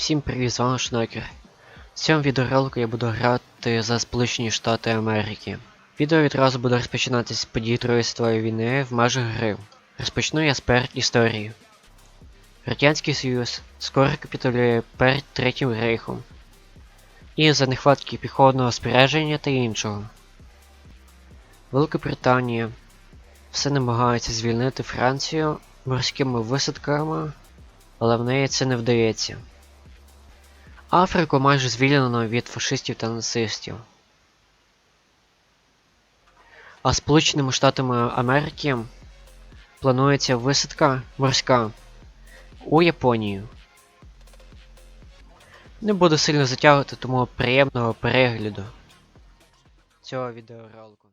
Всім привіт, з вами Шнокер. В цьому відеоролику я буду грати за Сполучені Штати Америки. Відео відразу буде розпочинатися з подій Другої світової війни в межах гри. Розпочну я з перед історії. Радянський Союз скоро капітулює перед Третім Рейхом. І за нехватки піхотного спорядження та іншого. Велика Британія все намагається звільнити Францію морськими висадками, але в неї це не вдається. Африку майже звільнено від фашистів та нацистів. А Сполученими Штатами Америки планується висадка морська у Японію. Не буду сильно затягувати, тому приємного перегляду цього відеоролику.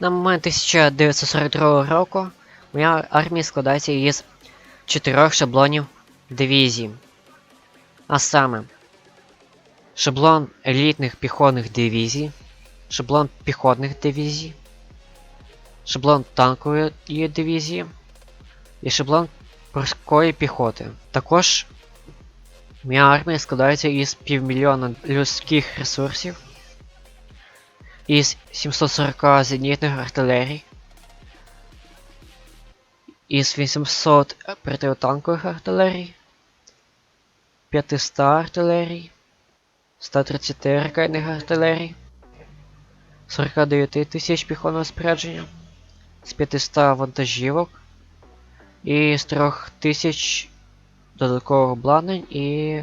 На момент 1942 року моя армія складається із чотирьох шаблонів дивізій. А саме шаблон елітних піхотних дивізій, шаблон піхотних дивізій, шаблон танкової дивізії і шаблон морської піхоти. Також моя армія складається із півмільйона людських ресурсів, із 740 зенітних артилерій, із 800 протитанкових артилерій, 500 артилерій, 130 ракетних артилерій, 49 тисяч піхотного спорядження, з 500 вантажівок і з 3000 додаткових обладнань і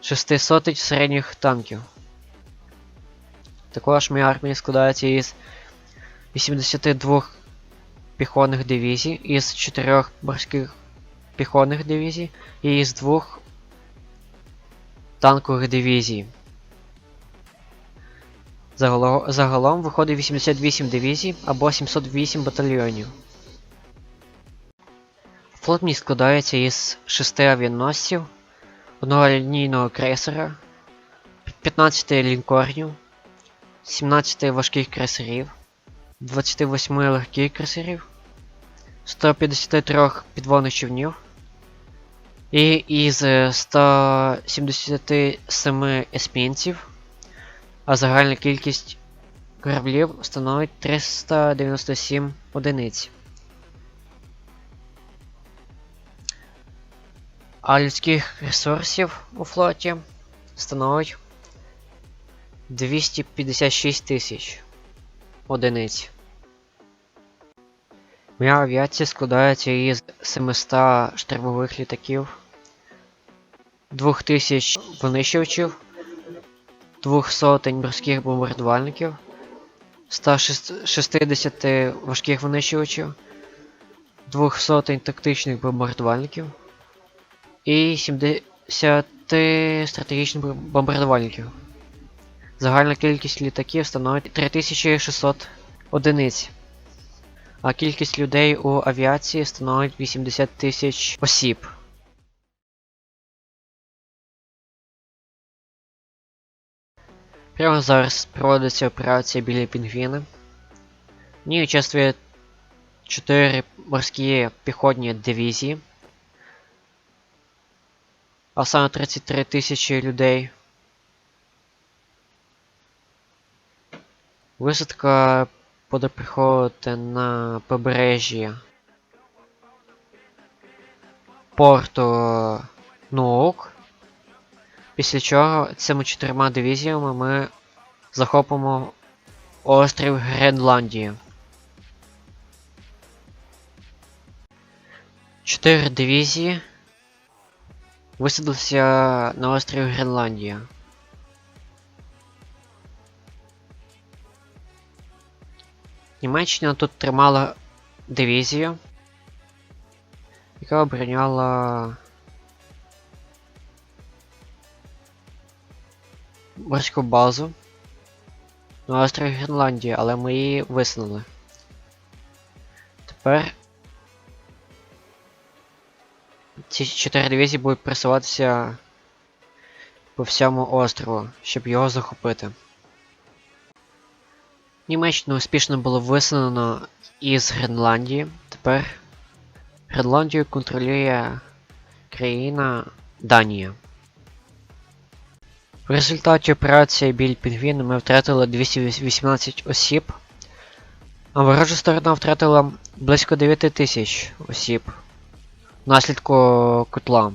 600 середніх танків. Також моя армія складається із 82 піхотних дивізій, із 4 морських піхотних дивізій і із 2 танкових дивізій. Загалом, загалом виходить 88 дивізій або 708 батальйонів. Флот мій складається із 6 авіаносців, одного лінійного крейсера, 15 лінкорнів, 17 важких крейсерів, 28 легких крейсерів, 153 підводних човнів і із е, 177 есмінців, а загальна кількість кораблів становить 397 одиниць. А людських ресурсів у флоті становить 256 тисяч одиниць. Моя авіація складається із 700 штурмових літаків, 2000 винищувачів, 200 морських бомбардувальників, 160 важких винищувачів, 200 тактичних бомбардувальників і 70 стратегічних бомбардувальників. Загальна кількість літаків становить 3600 одиниць, а кількість людей у авіації становить 80 тисяч осіб. Прямо зараз проводиться операція біля Пінгвіна. В ній участвує 4 морські піхотні дивізії, а саме 33 тисячі людей. Висадка буде приходити на побережжі порту Нуук. Після чого цими чотирма дивізіями ми захопимо острів Гренландію. Чотири дивізії висадилися на острів Гренландія. Німеччина тут тримала дивізію, яка обороняла морську базу на острові Гренландії, але ми її висунули. Тепер ці чотири дивізії будуть просуватися по всьому острову, щоб його захопити. Німеччину успішно було виселено із Гренландії. Тепер Гренландію контролює країна Данія. В результаті операції Біль Пінгвін ми втратили 218 осіб, а ворожа сторона втратила близько 9 тисяч осіб внаслідку котла.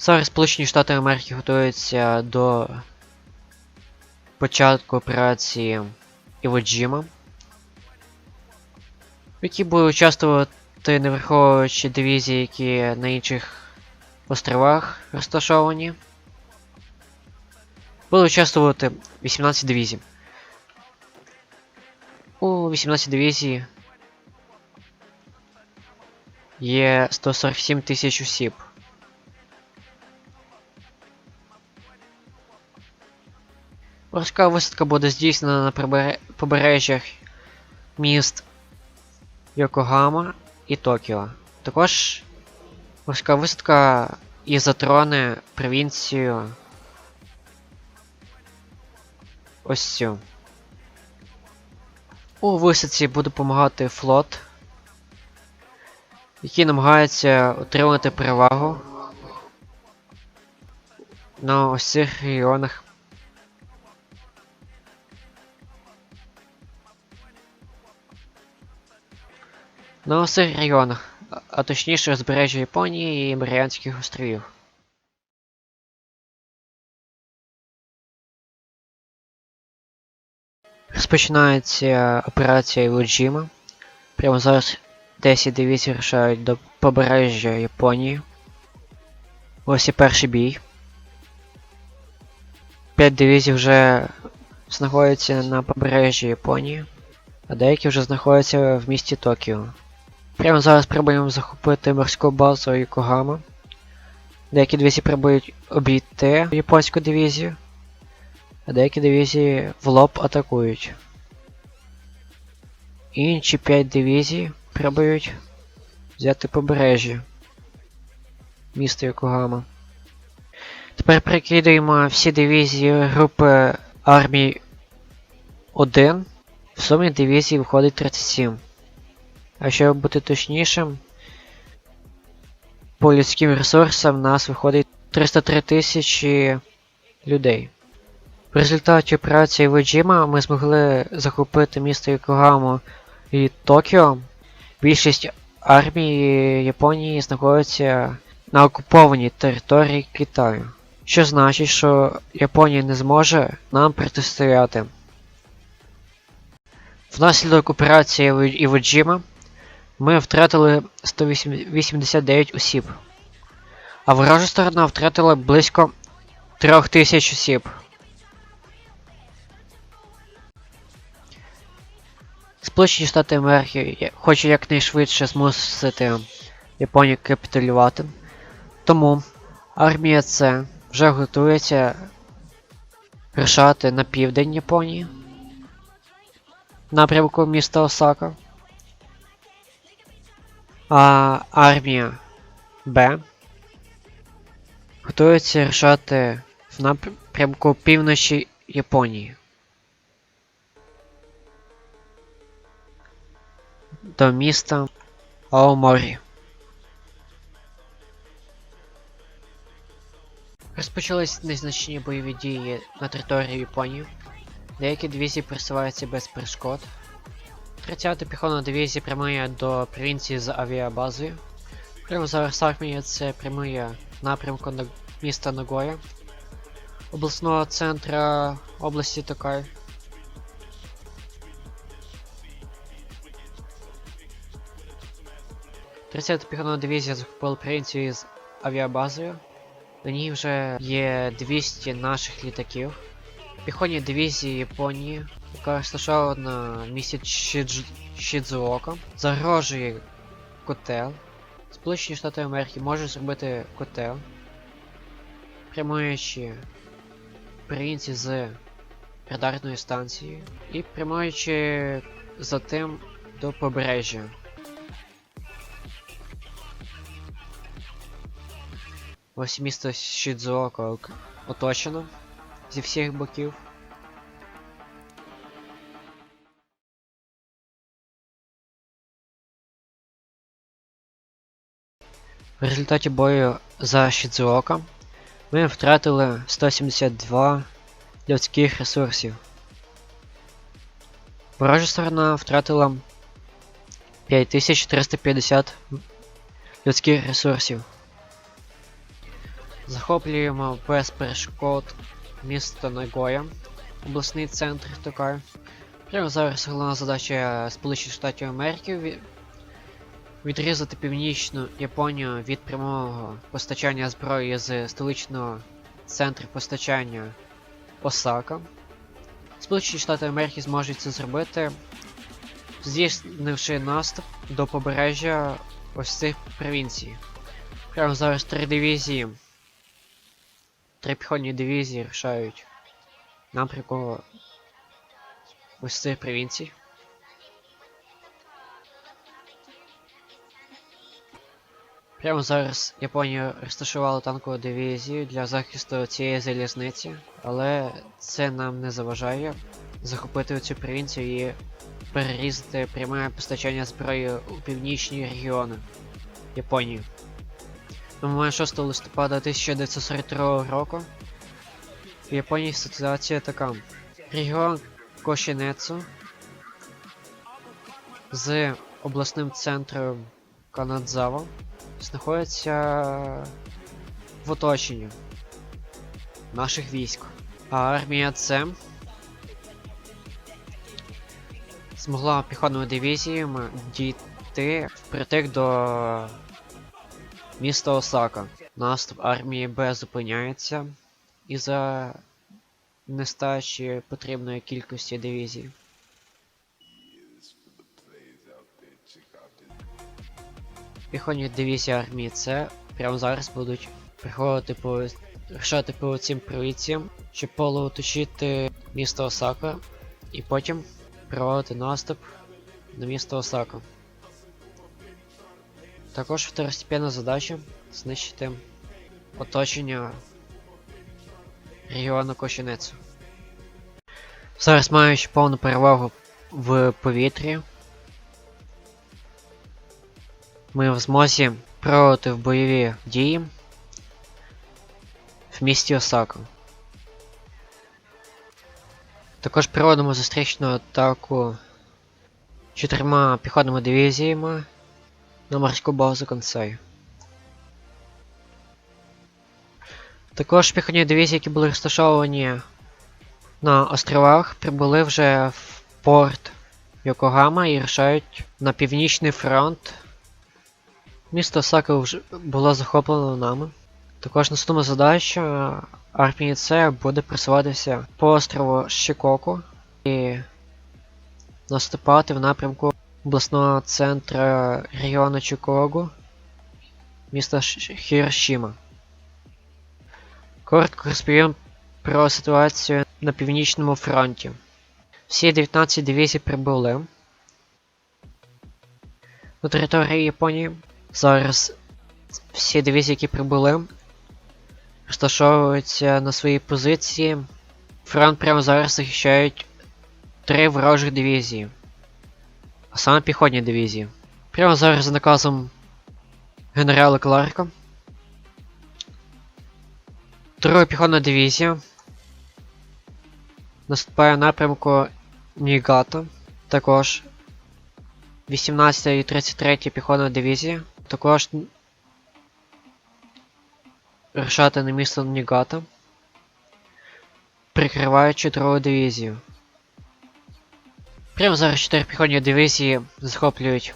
Зараз Сполучені Штати Америки готуються до початку операції Іво-Джіма, в якій будуть участвувати не враховуючи дивізії, які на інших островах розташовані. Буде участвувати 18 дивізій. У 18 дивізій є 147 тисяч осіб. Морська висадка буде здійснена на побережжях міст Йокогама і Токіо. Також морська висадка і затроне провінцію ось цю. У висадці буде допомагати флот, який намагається отримати перевагу на ось цих регіонах на усіх районах, а- точніше узбережжя Японії і Маріанських островів. Розпочинається операція Іwo-Джима. Прямо зараз 10 дивізій рушають до побережжя Японії. Ось і перший бій. 5 дивізій вже знаходяться на побережжі Японії, а деякі вже знаходяться в місті Токіо. Прямо зараз пробуємо захопити морську базу Йокогама. Деякі дивізії пробують обійти японську дивізію, а деякі дивізії в лоб атакують. Інші 5 дивізій пробують взяти побережжя міста Йокогама. Тепер прикидаємо всі дивізії групи армій 1. В сумі дивізій виходить 37. А щоб бути точнішим, по людським ресурсам в нас виходить 303 тисячі людей. В результаті операції Веджіма ми змогли захопити місто Йокогаму і Токіо. Більшість армії Японії знаходиться на окупованій території Китаю. Що значить, що Японія не зможе нам протистояти. Внаслідок операції Іво- Іво-Джіма ми втратили 189 осіб, а ворожа сторона втратила близько 3000 осіб. Сполучені Штати Америки хочуть якнайшвидше змусити Японію капітулювати. Тому армія С вже готується рушати на південь Японії, напрямку міста Осака. А армія Б готується рушати в напрямку півночі Японії. До міста Аоморі. Розпочались незначні бойові дії на території Японії. Деякі дивізії просуваються без перешкод. 30-та піхотна дивізія прямує до провінції з авіабазою. Прямо зараз армія це прямує напрямку на міста Нагоя, обласного центра області Токай. Тридцята піхотна дивізія захопила провінцію з авіабазою. На ній вже є 200 наших літаків. Піхотні дивізії Японії, яка в місті Шидж... Загрожує котел. Сполучені Штати Америки можуть зробити котел, прямуючи провінції з радарної станції і прямуючи за тим до побережжя. Ось місто Шідзуока оточено зі всіх боків. В результаті бою за Шідзуока ми втратили 172 людських ресурсів. Ворожа сторона втратила 5350 людських ресурсів. Захоплюємо без перешкод місто Нагоя, обласний центр Токаю. Прямо зараз головна задача Сполучених Штатів Америки відрізати північну Японію від прямого постачання зброї з столичного центру постачання Осака. Сполучені Штати Америки зможуть це зробити, здійснивши наступ до побережжя ось цих провінцій. Прямо зараз три дивізії. Три піхотні дивізії рішають напрямку ось цих провінцій. Прямо зараз Японія розташувала танкову дивізію для захисту цієї залізниці, але це нам не заважає захопити цю провінцію і перерізати пряме постачання зброї у північні регіони Японії. На момент 6 листопада 1942 року в Японії ситуація така. Регіон Кошінецу з обласним центром Канадзава знаходиться в оточенні наших військ. А армія С змогла піхотними дивізіями дійти впритик до міста Осака. Наступ армії Б зупиняється із-за нестачі потрібної кількості дивізій. Піхотні дивізії армії С прямо зараз будуть приходити по рушати по цим провінціям, щоб полуоточити місто Осака і потім проводити наступ на місто Осака. Також второстепенна задача знищити оточення регіону Кошінецу. Зараз маючи повну перевагу в повітрі, ми в змозі проводити в бойові дії в місті Осака. Також проводимо зустрічну атаку чотирма піхотними дивізіями на морську базу Консей. Також піхотні дивізії, які були розташовані на островах, прибули вже в порт Йокогама і рушають на північний фронт. Місто Осака вже було захоплено нами. Також наступна задача армії С буде просуватися по острову Шикоку і наступати в напрямку обласного центру регіону Чикогу, міста Хірошіма. Коротко розповім про ситуацію на північному фронті. Всі 19 дивізій прибули на території Японії. Зараз всі дивізії, які прибули, розташовуються на свої позиції. Фронт прямо зараз захищають три ворожих дивізії. А саме піхотні дивізії. Прямо зараз за наказом генерала Кларка. Друга піхотна дивізія наступає напрямку Нігата. Також 18 і 33 піхотна дивізія. Також рушати на місто Нігата. Прикриваючи другу дивізію. Прямо зараз 4 піхотні дивізії захоплюють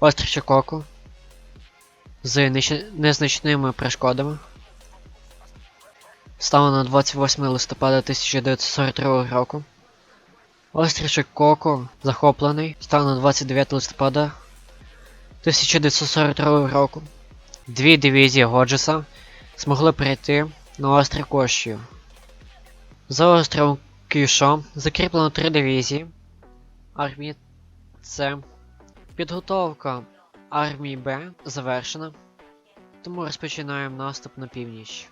острів Чококу з незначними перешкодами. Стало на 28 листопада 1942 року. Острів Чококу захоплений. Став на 29 листопада 1942 року. Дві дивізії Годжеса змогли прийти на острів Кощію. За островом Кюшо закріплено три дивізії. Армії С. Підготовка армії Б завершена. Тому розпочинаємо наступ на північ.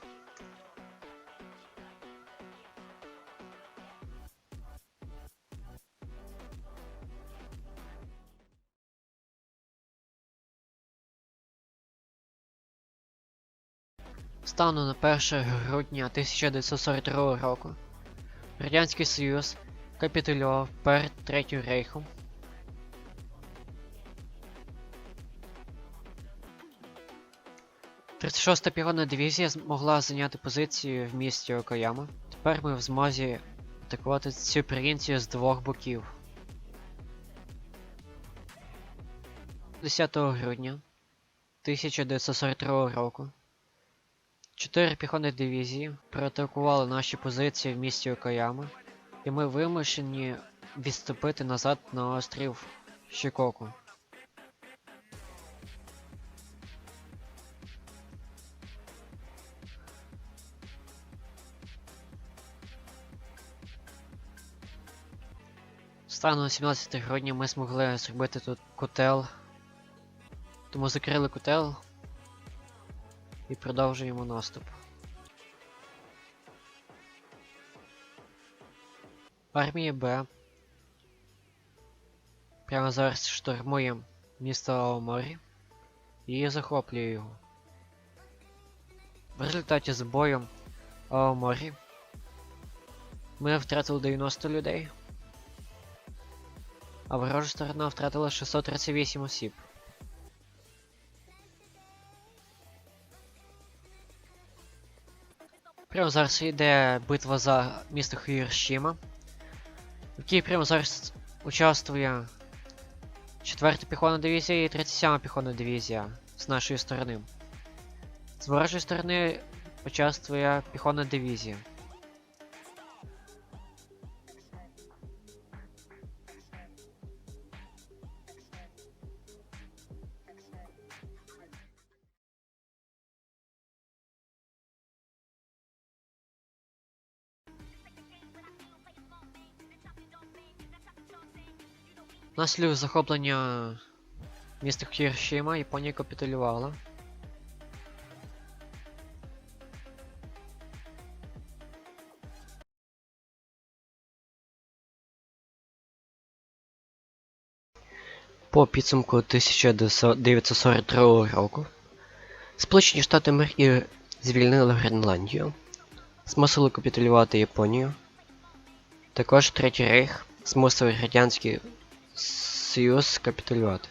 Стану на 1 грудня 1942 року. Радянський Союз капітулював перед Третім рейхом. Тридцять піхотна дивізія змогла зайняти позицію в місті Окаяма. Тепер ми в змозі атакувати цю провінцію з двох боків. 10 грудня 1942 року Чотири піхотні дивізії проатакували наші позиції в місті Окаяма, і ми вимушені відступити назад на острів Шикоку. Станом на 17 грудня ми змогли зробити тут котел. Тому закрили котел і продовжуємо наступ. Армія Б. Прямо зараз штурмує місто Аоморі і захоплює його. В результаті з бою Аоморі ми втратили 90 людей, а ворожа сторона втратила 638 осіб. Прямо зараз йде битва за місто Хіршіма, в якій прямо зараз участвує 4-та піхотна дивізія і 37-та піхотна дивізія з нашої сторони. З ворожої сторони участвує піхотна дивізія. Наслідок захоплення міста Хіршіма Японія капітулювала. По підсумку 1942 року Сполучені Штати Америки звільнили Гренландію, змусили капітулювати Японію. Також Третій Рейх змусив Радянський Союз капітулювати.